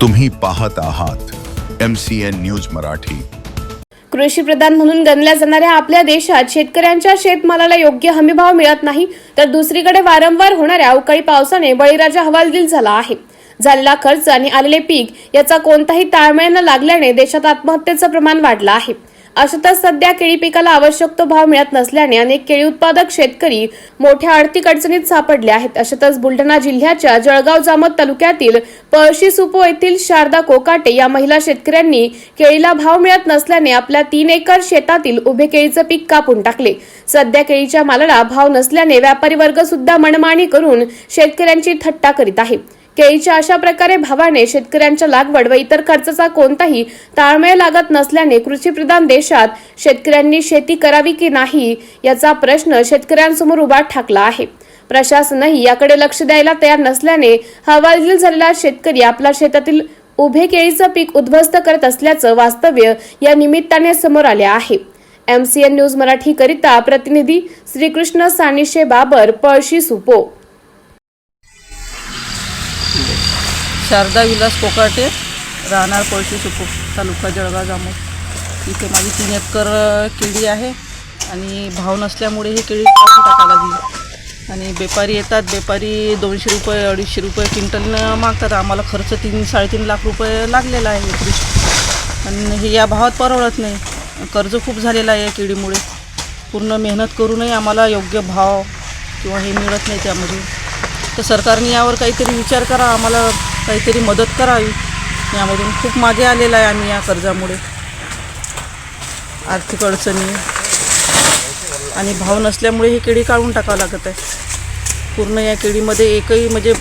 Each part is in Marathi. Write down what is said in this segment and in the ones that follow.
तुम्ही पाहत आहात M C N news Marathi. कृषी प्रधान म्हणून गणल्या जाणाऱ्या आपल्या देशात शेतकऱ्यांच्या शेतमालाला योग्य हमीभाव मिळत नाही तर दुसरीकडे वारंवार होणाऱ्या अवकाळी पावसाने बळीराजा हवालदिल झाला आहे. झालेला खर्च आणि आलेले पीक याचा कोणताही ताळमेळ न लागल्याने देशात आत्महत्येचं प्रमाण वाढलं आहे. अशातच सध्या केळी पिकाला आवश्यक तो भाव मिळत नसल्याने अनेक केळी उत्पादक शेतकरी मोठ्या आर्थिक अडचणीत सापडले आहेत. अशातच बुलढाणा जिल्ह्याच्या जळगाव जामत तालुक्यातील पळशी सुपो येथील शारदा कोकाटे या महिला शेतकऱ्यांनी केळीला भाव मिळत नसल्याने आपल्या तीन एकर शेतातील उभे केळीचं पीक कापून टाकले. सध्या केळीच्या मालाला भाव नसल्याने व्यापारी वर्ग सुद्धा मनमानी करून शेतकऱ्यांची थट्टा करीत आहे. केळीच्या अशा प्रकारे भावाने शेतकऱ्यांच्या लागवड व इतर खर्चाचा कोणताही ताळमेळ लागत नसल्याने कृषीप्रधान देशात शेतकऱ्यांनी शेती करावी की नाही याचा प्रश्न शेतकऱ्यांसमोर उभा ठाकला आहे. प्रशासनही याकडे लक्ष द्यायला तयार नसल्याने हवालदिल झालेला शेतकरी आपल्या शेतातील उभे केळीचं पीक उद्ध्वस्त करत असल्याचं वास्तव्य या निमित्ताने समोर आले आहे. एमसीएन न्यूज मराठी करिता प्रतिनिधी श्रीकृष्ण सानिशे बाबर पळशी सुपो शारदा विलास कोकाटे राहणार पळशी सुपू तालुका जळगाव जामोद. इथे माझी तीन एकर केळी आहे आणि भाव नसल्यामुळे ही केळी काढून टाकायला दिली आणि बेपारी येतात बेपारी दोनशे रुपये अडीचशे रुपये क्विंटलनं मागतात. आम्हाला खर्च तीन साडेतीन लाख रुपये लागलेला आहे एकरी आणि हे या भावात परवडत नाही. कर्ज खूप झालेलं आहे या केळीमुळे. पूर्ण मेहनत करूनही आम्हाला योग्य भाव किंवा हे मिळत नाही त्यामध्ये. तर सरकारने यावर काहीतरी विचार करा. आम्हाला काहीतरी मदत करावी. यामधून खूप मागे आलेला आहे आम्ही या कर्जामुळे. आर्थिक अडचणी आणि भाव नसल्यामुळे ही केळी काढून टाकावं लागत आहे. पूर्ण या केळीमध्ये एकही म्हणजे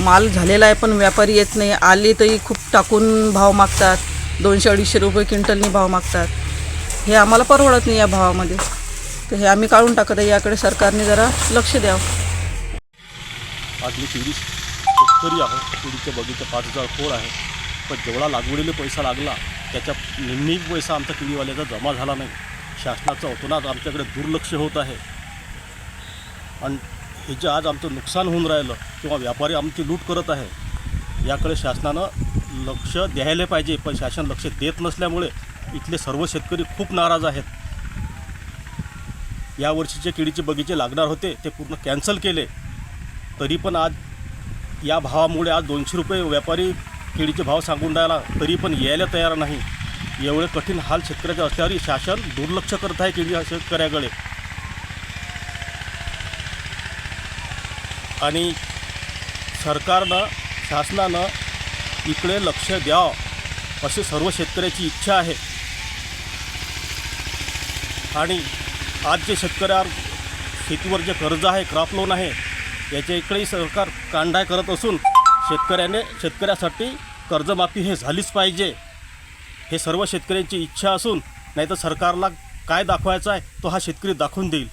माल झालेला आहे पण व्यापारी येत नाही. आले तरी खूप टाकून भाव मागतात. दोनशे अडीचशे रुपये क्विंटलनी भाव मागतात. हे आम्हाला परवडत नाही या भावामध्ये. तर हे आम्ही काढून टाकत आहे. याकडे सरकारने जरा लक्ष द्यावं. शेतकरी आहोत केळीचे बगीचे पाच हजार खोड आहे. पण जेवढा लागवडीला पैसा लागला त्याच्या निम्मी पैसा आमचा किडीवाल्याचा जमा झाला नाही. शासनाचा अतोनात आमच्याकडे दुर्लक्ष होत आहे. आणि हे जे आज आमचं नुकसान होऊन राहिलं किंवा व्यापारी आमची लूट करत आहे याकडे शासनानं लक्ष द्यायला पाहिजे. पण शासन लक्ष देत नसल्यामुळे इथले सर्व शेतकरी खूप नाराज आहेत. यावर्षीचे केळीचे बगीचे लागणार होते ते पूर्ण कॅन्सल केले. तरी पण आज या भावामुळे आज दोनशे रुपये व्यापारी केळीचे भाव सांगून राहिला तरी पण यायला तयार नाही. एवढे कठीण हाल शेतकऱ्याचे असल्यावरही शासन दुर्लक्ष करत आहे केळी शेतकऱ्याकडे. आणि सरकारनं शासनानं इकडे लक्ष द्यावं अशी सर्व शेतकऱ्याची इच्छा आहे. आणि आज जे शेतकऱ्यावर शेतीवर जे कर्ज आहे क्रॉप लोन आहे याच्या इकडेही सरकार कांडाय करत असून शेतकऱ्याने शेतकऱ्यासाठी कर्जमाफी हे झालीच पाहिजे. हे सर्व शेतकऱ्यांची इच्छा असून नाही तर सरकारला काय दाखवायचं आहे तो हा शेतकरी दाखवून देईल.